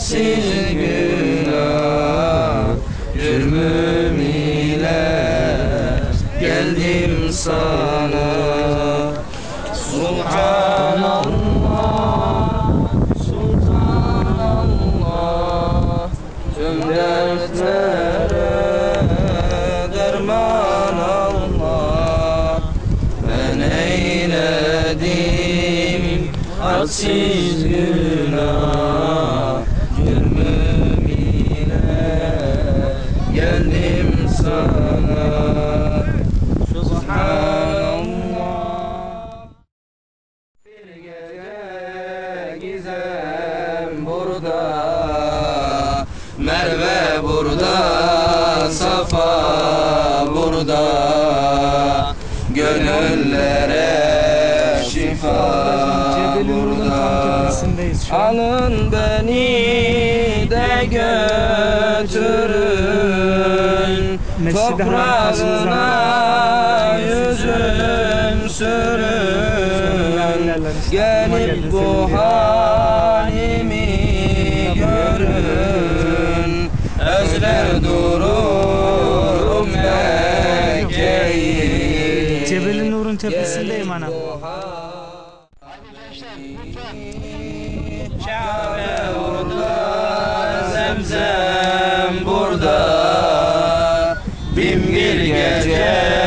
Hadsiz günah Cürmüm geldim sana eyledim hadsiz günah Cürmüm ile geldim sana burada Alın beni de götürün. Toprağına yüzüm sürün. Gelip bu halimi görün. Özler dururum Mekke'yi Cebeli Nur'un tepesindeyim ana. Kabe burada, Zemzem burada Bin bir gece